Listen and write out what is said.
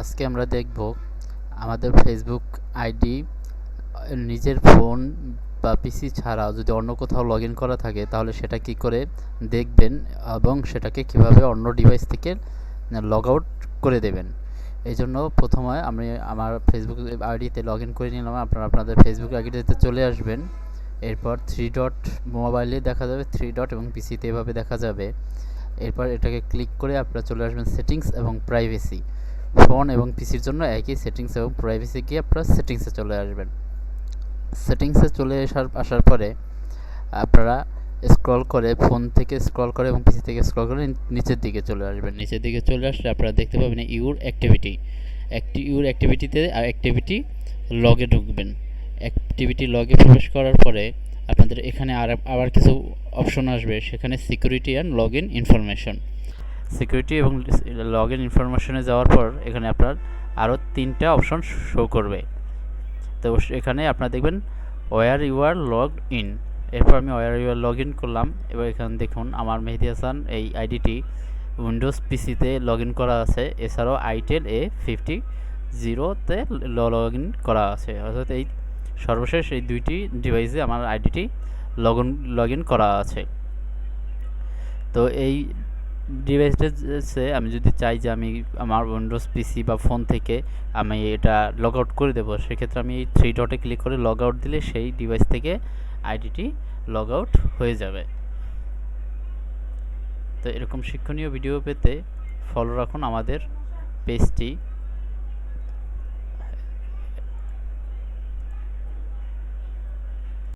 আজকে আমরা দেখব আমাদের ফেসবুক আইডি, নিজের ফোন বা পিসি ছাড়াও যদি অন্য কোথাও লগ করা থাকে তাহলে সেটা কি করে দেখবেন এবং সেটাকে কীভাবে অন্য ডিভাইস থেকে লগ আউট করে দেবেন। এই জন্য প্রথমে আমি আমার ফেসবুক আইডিতে লগ ইন করে নিলাম, আপনারা আপনাদের ফেসবুক আইডিতে চলে আসবেন। এরপর থ্রি ডট মোবাইলে দেখা যাবে থ্রি ডট এবং পিসিতে এভাবে দেখা যাবে। এরপর এটাকে ক্লিক করে আপনারা চলে আসবেন সেটিংস এবং প্রাইভেসি ফোন এবং পিসির জন্য একই সেটিংস এবং প্রাইভেসি গিয়ে আপনারা সেটিংসে চলে আসবেন। সেটিংসে চলে আসার আসার পরে আপনারা স্ক্রল করে ফোন থেকে স্ক্রল করে এবং পিসি থেকে স্ক্রল করে নিচের দিকে চলে আসবেন। নিচের দিকে চলে আসলে আপনারা দেখতে পাবেন ইউর অ্যাক্টিভিটি একটি ইউর অ্যাক্টিভিটিতে অ্যাক্টিভিটি লগে ঢুকবেন। অ্যাক্টিভিটি লগে প্রবেশ করার পরে আপনাদের এখানে আর আবার কিছু অপশন আসবে, সেখানে security and log in information security এবং লগ ইন ইনফরমেশনে যাওয়ার পর এখানে আপনার আরও তিনটা অপশন শো করবে। তো এখানে আপনার দেখবেন where you are log in এরপর আমি where you are log in করলাম। এবার এখানে দেখুন, আমার মেহেদি হাসান এই আইডিটি উইন্ডোজ পিসিতে লগ ইন করা আছে। এছাড়াও আইটেল এ ফিফটি জিরোতে লগ ইন করা আছে। অর্থাৎ এই সর্বশেষ এই দুইটি ডিভাইসে আমার আইডিটি লগ ইন লগ ইন করা আছে। তো এই ডিভাইসটাতে আমি যদি চাই যে আমি আমার উইন্ডোজ পিসি বা ফোন থেকে আমি এটা লগ আউট করে দেবো, সেক্ষেত্রে আমি এই থ্রি ডটে ক্লিক করে লগ আউট দিলে সেই ডিভাইস থেকে আইডিটি লগ আউট হয়ে যাবে। তো এরকম শিক্ষণীয় ভিডিও পেতে ফলো রাখুন আমাদের পেজটি